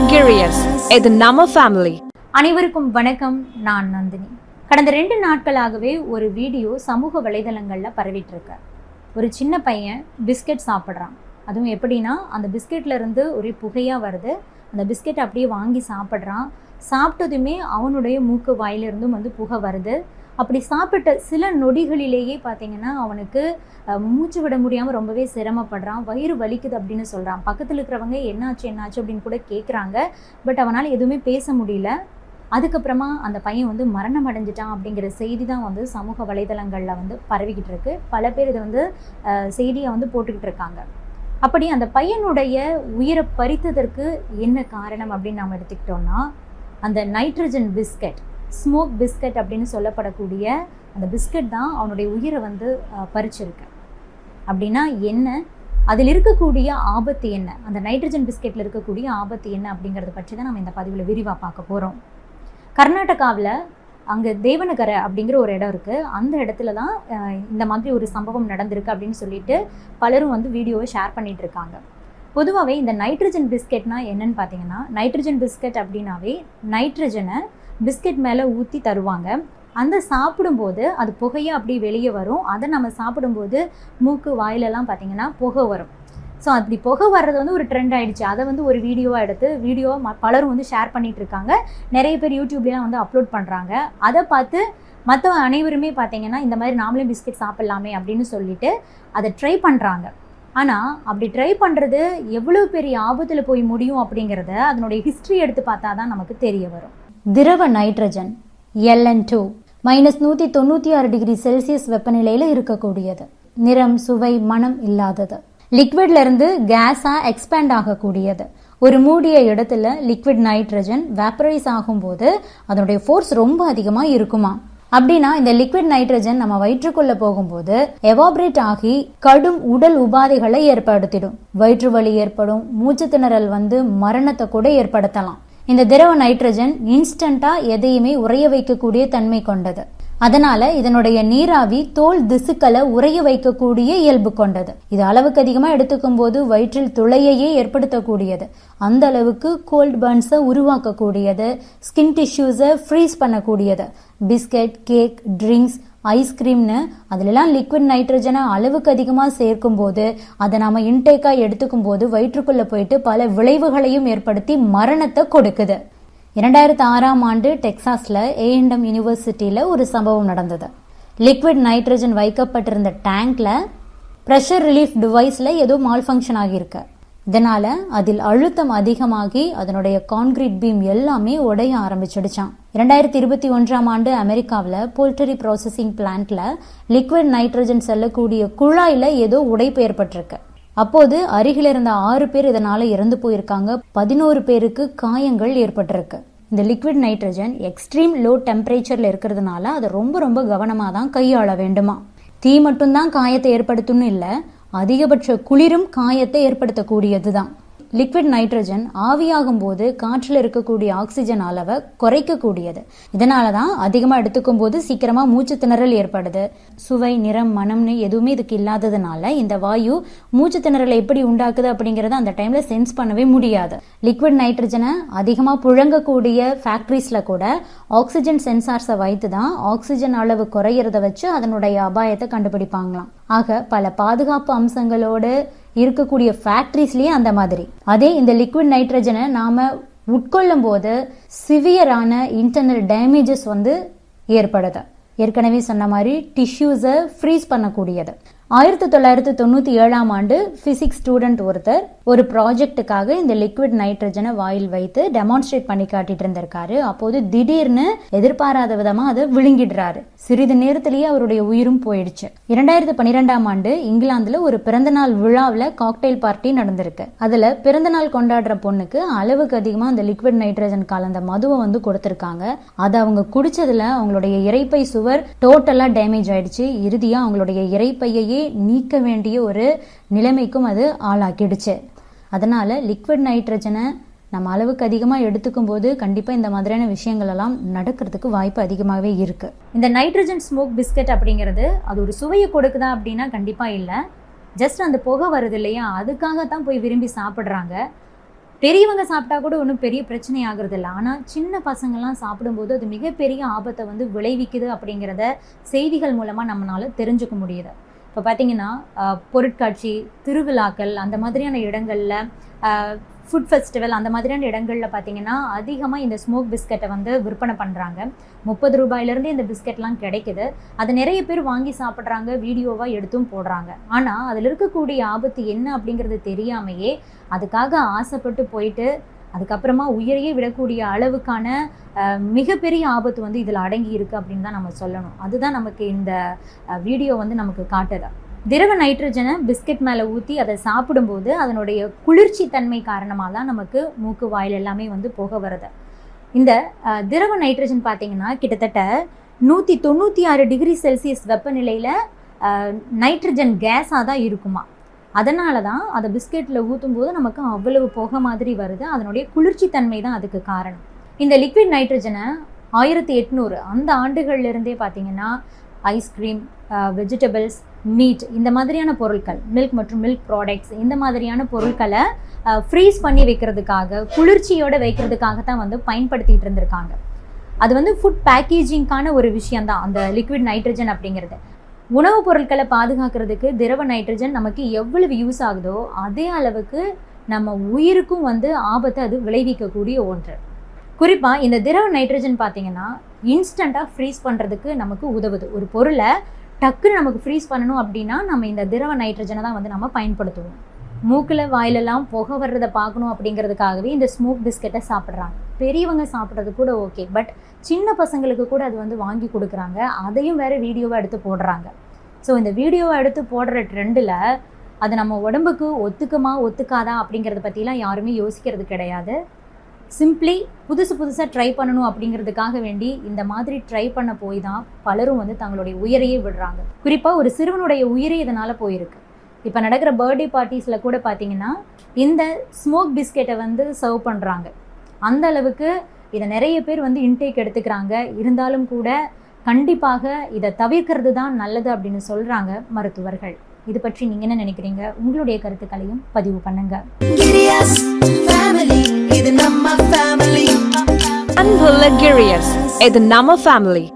Luxurious இது நம்ம family அனைவருக்கும் வணக்கம் நான் நந்தினி. கடந்த ரெண்டு நாட்களாகவே ஒரு வீடியோ சமூக வலைதளங்களில் பரவிட்டு இருக்கு ஒரு சின்ன பையன் பிஸ்கெட் சாப்பிட்றான். அதுவும் எப்படின்னா அந்த பிஸ்கெட்ல இருந்து ஒரே புகையாக வருது. அந்த பிஸ்கெட் அப்படியே வாங்கி சாப்பிட்றான். சாப்பிட்டதுமே அவனுடைய மூக்கு வாயிலிருந்தும் வந்து புகை வருது. அப்படி சாப்பிட்ட சில நொடிகளிலேயே பார்த்தீங்கன்னா அவனுக்கு மூச்சு விட முடியாமல் ரொம்பவே சிரமப்படுறான். வயிறு வலிக்குது அப்படின்னு சொல்கிறான் பக்கத்தில் இருக்கிறவங்க என்னாச்சு என்னாச்சு? அப்படின்னு கூட கேட்குறாங்க பட் அவனால் எதுவுமே பேச முடியல. அதுக்கப்புறமா அந்த பையன் வந்து மரணம் அடைஞ்சிட்டான் அப்படிங்கிற செய்தி தான் வந்து சமூக வலைதளங்களில் வந்து பரவிக்கிட்டு இருக்கு. பல பேர் இதை வந்து செய்தியை வந்து போட்டுக்கிட்டு இருக்காங்க. அப்படி அந்த பையனுடைய உயிரை பறித்ததற்கு என்ன காரணம் அப்படின்னு நாம் எடுத்துக்கிட்டோம்னா அந்த நைட்ரஜன் பிஸ்கட். ஸ்மோக் பிஸ்கட் அப்படின்னு சொல்லப்படக்கூடிய அந்த பிஸ்கட் தான் அவனுடைய உயிரை வந்து பறிச்சிருக்கு. அப்படின்னா என்ன? அதில் இருக்கக்கூடிய ஆபத்து என்ன? அந்த நைட்ரஜன் பிஸ்கெட்டில் இருக்கக்கூடிய ஆபத்து என்ன அப்படிங்கிறத பற்றி தான் நம்ம இந்த பதிவில் விரிவாக பார்க்க போகிறோம் கர்நாடகாவில் அங்கே தேவனகரை அப்படிங்கிற ஒரு இடம் இருக்குது அந்த இடத்துல தான் இந்த மாதிரி ஒரு சம்பவம் நடந்திருக்கு அப்படின்னு சொல்லிட்டு பலரும் வந்து வீடியோவை ஷேர் பண்ணிட்டு இருக்காங்க. பொதுவாகவே இந்த நைட்ரஜன் பிஸ்கெட்னா என்னன்னு பார்த்தீங்கன்னா நைட்ரஜன் பிஸ்கெட் அப்படின்னாவே நைட்ரஜனை பிஸ்கெட் மேலே ஊற்றி தருவாங்க. அந்த சாப்பிடும்போது அது புகையாக அப்படி வெளியே வரும். அதை நம்ம சாப்பிடும்போது மூக்கு வாயிலெல்லாம் பார்த்தீங்கன்னா புகை வரும். ஸோ அப்படி புகை வர்றது வந்து ஒரு ட்ரெண்ட் ஆகிடுச்சு அதை வந்து ஒரு வீடியோவாக எடுத்து வீடியோ பலரும் வந்து ஷேர் பண்ணிகிட்ருக்காங்க இருக்காங்க. நிறைய பேர் யூடியூப்லாம் வந்து அப்லோட் பண்ணுறாங்க அதை பார்த்து மற்ற அனைவருமே பார்த்தீங்கன்னா இந்த மாதிரி நாமளே பிஸ்கெட் சாப்பிட்லாமே அப்படின்னு சொல்லிட்டு அதை ட்ரை பண்ணுறாங்க ஆனால் அப்படி ட்ரை பண்ணுறது எவ்வளோ பெரிய ஆபத்தில் போய் முடியும் அப்படிங்கிறத அதனுடைய ஹிஸ்ட்ரி எடுத்து பார்த்தா தான் நமக்கு தெரிய வரும். திரவ நைட்ரஜன் எல்என் டூ மைனஸ் நூற்றி தொண்ணூற்றி ஆறு டிகிரி செல்சியஸ் வெப்பநிலையில் இருக்கக்கூடியது. நிறம் சுவை மனம் இல்லாதது. லிக்விட்ல இருந்து கேஸா எக்ஸ்பேண்ட் ஆகக்கூடியது. ஒரு மூடிய இடத்துல லிக்விட் நைட்ரஜன் வேப்பரைஸ் ஆகும்போது அதனுடைய ஃபோர்ஸ் ரொம்ப அதிகமா இருக்குமா? அப்படின்னா இந்த லிக்விட் நைட்ரஜன் நம்ம வயிற்றுக்குள்ள போகும்போது எவாபரேட் ஆகி கடும் உடல் உபாதைகளை ஏற்படுத்திடும். வயிற்று வலி ஏற்படும் மூச்சு திணறல் வந்து மரணத்தை கூட ஏற்படுத்தலாம். இந்த திரவ நைட்ரஜன் இன்ஸ்டண்டா எதையுமே உறைய வைக்கக்கூடிய தன்மை கொண்டது. அதனால இதனுடைய நீராவி தோல் திசுக்களை உறைய வைக்கக்கூடிய இயல்பு கொண்டது. இது அளவுக்கு அதிகமா எடுத்துக்கும் போது வயிற்றில் துளையையே ஏற்படுத்தக்கூடியது. அந்த அளவுக்கு கோல்ட் பர்ன்ஸை உருவாக்கக்கூடியது. ஸ்கின் டிஷ்யூஸை ஃப்ரீஸ் பண்ணக்கூடியது. பிஸ்கட் கேக் ட்ரிங்க்ஸ் ஐஸ்கிரீம்னு அதிலெல்லாம் லிக்விட் நைட்ரஜனை அளவுக்கு அதிகமாக சேர்க்கும் போது அதை நாம இன்டேக்காக எடுத்துக்கும் போது வயிற்றுக்குள்ளே போயிட்டு பல விளைவுகளையும் ஏற்படுத்தி மரணத்தை கொடுக்குது. இரண்டாயிரத்தி ஆறாம் ஆண்டு டெக்சாஸில் ஏஎன்எம் யூனிவர்சிட்டியில் ஒரு சம்பவம் நடந்தது. லிக்விட் நைட்ரஜன் வைக்கப்பட்டிருந்த டேங்க்ல ப்ரெஷர் ரிலீஃப் டிவைஸில் ஏதோ மால் ஃபங்க்ஷன் ஆகியிருக்கு. இதனால் அதில் அழுத்தம் அதிகமாகி அதனுடைய கான்கிரீட் பீம் எல்லாமே உடைய ஆரம்பிச்சிடுச்சான் இரண்டாயிரத்தி இருபத்தி ஒன்றாம் ஆண்டு அமெரிக்காவில் போல்ட்ரி ப்ராசஸிங் பிளான்ட்ல லிக்விட் நைட்ரஜன் செல்லக்கூடிய குழாயில் ஏதோ உடைப்பு ஏற்பட்டிருக்கு. அப்போது அருகில் இருந்த ஆறு பேர் இதனால இறந்து போயிருக்காங்க. பதினோரு பேருக்கு காயங்கள் ஏற்பட்டிருக்கு. இந்த லிக்விட் நைட்ரஜன் எக்ஸ்ட்ரீம் லோ டெம்பரேச்சர்ல இருக்கிறதுனால அதை ரொம்ப ரொம்ப கவனமாக தான் கையாள வேண்டுமா தீ மட்டும்தான் காயத்தை ஏற்படுத்தும்னு இல்லை அதிகபட்ச குளிரும் காயத்தை ஏற்படுத்தக்கூடியது தான் லிக்விட் நைட்ரஜன் ஆவியாகும் போது காற்றில் இருக்கக்கூடிய ஆக்சிஜன் அளவை குறைக்கக்கூடியது. இதனால தான் அதிகமாக எடுத்துக்கும் போது சீக்கிரமாக மூச்சு திணறல் ஏற்படுது. சுவை நிறம் மனம்னு எதுவுமே இதுக்கு இல்லாததுனால இந்த வாயு மூச்சு திணறலை எப்படி உண்டாக்குது அப்படிங்கறத அந்த டைம்ல சென்ஸ் பண்ணவே முடியாது. லிக்விட் நைட்ரஜனை அதிகமாக புழங்கக்கூடிய ஃபேக்ட்ரிஸில் கூட ஆக்சிஜன் சென்சார்ஸை வைத்து தான் ஆக்சிஜன் அளவு குறையிறத வச்சு அதனுடைய அபாயத்தை கண்டுபிடிப்பாங்களாம். ஆக பல பாதுகாப்பு அம்சங்களோடு இருக்கக்கூடிய ஃபேக்டரிஸ்லயே அந்த மாதிரி. அதே இந்த லிக்விட் நைட்ரஜனை நாம உட்கொள்ளும் போது சிவியரான இன்டர்னல் டேமேஜஸ் வந்து ஏற்படுது. ஏற்கனவே சொன்ன மாதிரி டிஷ்யூஸை ஃப்ரீஸ் பண்ணக்கூடியது. ஆயிரத்தி தொள்ளாயிரத்தி தொண்ணூத்தி ஏழாம் ஆண்டு பிசிக்ஸ் ஸ்டூடெண்ட் ஒருத்தர் ஒரு ப்ராஜெக்ட்டுக்காக இந்த லிக்விட் நைட்ரஜனை வாயில் வைத்து டெமான்ஸ்ட்ரேட் பண்ணி காட்டிட்டு இருந்திருக்காரு. அப்போது திடீர்னு எதிர்பாராத விதமா அதை விழுங்கிடுறாரு. சிறிது நேரத்திலேயே அவருடைய உயிரும் போயிடுச்சு. இரண்டாயிரத்தி பன்னிரெண்டாம் ஆண்டு இங்கிலாந்துல ஒரு பிறந்தநாள் விழாவில் காக்டெயில் பார்ட்டி நடந்திருக்கு. அதுல பிறந்தநாள் கொண்டாடுற பொண்ணுக்கு அளவுக்கு அதிகமா அந்த லிக்விட் நைட்ரஜன் கலந்த மதுவை வந்து கொடுத்திருக்காங்க. அதை அவங்க குடிச்சதுல அவங்களுடைய இறைப்பை சுவர் டோட்டலா டேமேஜ் ஆயிடுச்சு. இறுதியா அவங்களுடைய இறைப்பையையே நீக்க வேண்டிய ஒரு நிலைமைக்கும் அது ஆளாக்கிடுச்சு. அதனால் லிக்விட் நைட்ரஜனை நம்ம அளவுக்கு அதிகமாக எடுத்துக்கும் போது கண்டிப்பாக இந்த மாதிரியான விஷயங்கள் எல்லாம் நடக்கிறதுக்கு வாய்ப்பு அதிகமாகவே இருக்குது இந்த நைட்ரஜன் ஸ்மோக் பிஸ்கட் அப்படிங்கிறது அது ஒரு சுவையை கொடுக்குதா அப்படின்னா கண்டிப்பாக இல்லை. ஜஸ்ட் அந்த புகை வருது இல்லையா? அதுக்காக தான் போய் விரும்பி சாப்பிட்றாங்க. பெரியவங்க சாப்பிட்டா கூட ஒன்றும் பெரிய பிரச்சனை ஆகுறது இல்லை. ஆனால் சின்ன பசங்கள்லாம் சாப்பிடும்போது அது மிகப்பெரிய ஆபத்தை வந்து விளைவிக்குது அப்படிங்கிறத செய்திகள் மூலமாக நம்மளால தெரிஞ்சுக்க முடியுது. இப்போ பார்த்தீங்கன்னா பொருட்காட்சி திருவிழாக்கள் அந்த மாதிரியான இடங்களில் ஃபுட் ஃபெஸ்டிவல் அந்த மாதிரியான இடங்களில் பார்த்தீங்கன்னா அதிகமாக இந்த ஸ்மோக் பிஸ்கட்டை வந்து விற்பனை பண்ணுறாங்க முப்பது ரூபாயிலேருந்து இந்த பிஸ்கெட்லாம் கிடைக்குது. அது நிறைய பேர் வாங்கி சாப்பிட்றாங்க வீடியோவாக எடுத்தும் போடுறாங்க. ஆனால் அதில் இருக்கக்கூடிய ஆபத்து என்ன அப்படிங்கிறது தெரியாமையே அதுக்காக ஆசைப்பட்டு போயிட்டு அதுக்கப்புறமா உயிரையே விடக்கூடிய அளவுக்கான மிகப்பெரிய ஆபத்து வந்து இதில் அடங்கி இருக்குது அப்படின்னு தான் நம்ம சொல்லணும். அதுதான் நமக்கு இந்த வீடியோ வந்து நமக்கு காட்டுது. திரவ நைட்ரஜனை பிஸ்கெட் மேலே ஊற்றி அதை சாப்பிடும்போது அதனுடைய குளிர்ச்சி தன்மை காரணமாக தான் நமக்கு மூக்கு வாயில் எல்லாமே வந்து போக வருது. இந்த திரவ நைட்ரஜன் பார்த்திங்கன்னா கிட்டத்தட்ட நூற்றி தொண்ணூற்றி ஆறு டிகிரி செல்சியஸ் வெப்பநிலையில் நைட்ரஜன் கேஸாக தான் இருக்குமா? அதனால தான் அதை பிஸ்கெட்டில் ஊற்றும் போது நமக்கு அவ்வளவு போக மாதிரி வருது. அதனுடைய குளிர்ச்சி தன்மை தான் அதுக்கு காரணம். இந்த லிக்விட் நைட்ரஜனை ஆயிரத்தி எட்நூறு அந்த ஆண்டுகள்லேருந்தே பார்த்தீங்கன்னா ஐஸ்கிரீம் வெஜிடபிள்ஸ் மீட் இந்த மாதிரியான பொருட்கள் மில்க் மற்றும் மில்க் ப்ராடக்ட்ஸ் இந்த மாதிரியான பொருட்களை ஃப்ரீஸ் பண்ணி வைக்கிறதுக்காக குளிர்ச்சியோடு வைக்கிறதுக்காக தான் வந்து பயன்படுத்திட்டு இருந்திருக்காங்க. அது வந்து ஃபுட் பேக்கேஜிங்க்கான ஒரு விஷயம்தான் அந்த லிக்விட் நைட்ரஜன் அப்படிங்கிறது. உணவுப் பொருட்களை பாதுகாக்கிறதுக்கு திரவ நைட்ரஜன் நமக்கு எவ்வளவு யூஸ் ஆகுதோ அதே அளவுக்கு நம்ம உயிருக்கும் வந்து ஆபத்தை அது விளைவிக்கக்கூடிய ஒன்று. குறிப்பாக இந்த திரவ நைட்ரஜன் பார்த்தீங்கன்னா இன்ஸ்டண்ட்டாக ஃப்ரீஸ் பண்ணுறதுக்கு நமக்கு உதவுது. ஒரு பொருளை டக்குன்னு நமக்கு ஃப்ரீஸ் பண்ணணும் அப்படின்னா நம்ம இந்த திரவ நைட்ரஜனை தான் வந்து நம்ம பயன்படுத்துவோம். மூக்கில் வாயிலெல்லாம் புகை வர்றதை பார்க்கணும் அப்படிங்கிறதுக்காகவே இந்த ஸ்மோக் பிஸ்கெட்டை சாப்பிட்றாங்க. பெரியவங்க சாப்பிட்றது கூட ஓகே பட் சின்ன பசங்களுக்கு கூட அது வந்து வாங்கி கொடுக்குறாங்க. அதையும் வேறு வீடியோவை எடுத்து போடுறாங்க. ஸோ இந்த வீடியோவை எடுத்து போடுற ட்ரெண்டில் அது நம்ம உடம்புக்கு ஒத்துக்குமா ஒத்துக்காதா அப்படிங்கிறத பற்றிலாம் யாருமே யோசிக்கிறது கிடையாது. சிம்பிளி புதுசு புதுசாக ட்ரை பண்ணணும் அப்படிங்கிறதுக்காக வேண்டி இந்த மாதிரி ட்ரை பண்ண போய் தான் பலரும் வந்து தங்களுடைய உயிரையே விடுறாங்க. குறிப்பாக ஒரு சிறுவனுடைய உயிரே இதனால் போயிருக்கு. இப்போ நடக்கிற பர்த்டே பார்ட்டிஸில் கூட பார்த்தீங்கன்னா இந்த ஸ்மோக் பிஸ்கெட்டை வந்து சர்வ் பண்ணுறாங்க அந்த அளவுக்கு இதை நிறைய பேர் வந்து இன்டேக் எடுத்துக்கிறாங்க. இருந்தாலும் கூட கண்டிப்பாக இதை தவிர்க்கிறது தான் நல்லது அப்படின்னு சொல்கிறாங்க மருத்துவர்கள். இது பற்றி நீங்கள் என்ன நினைக்கிறீங்க? உங்களுடைய கருத்துக்களையும் பதிவு பண்ணுங்க. இது நம்ம family.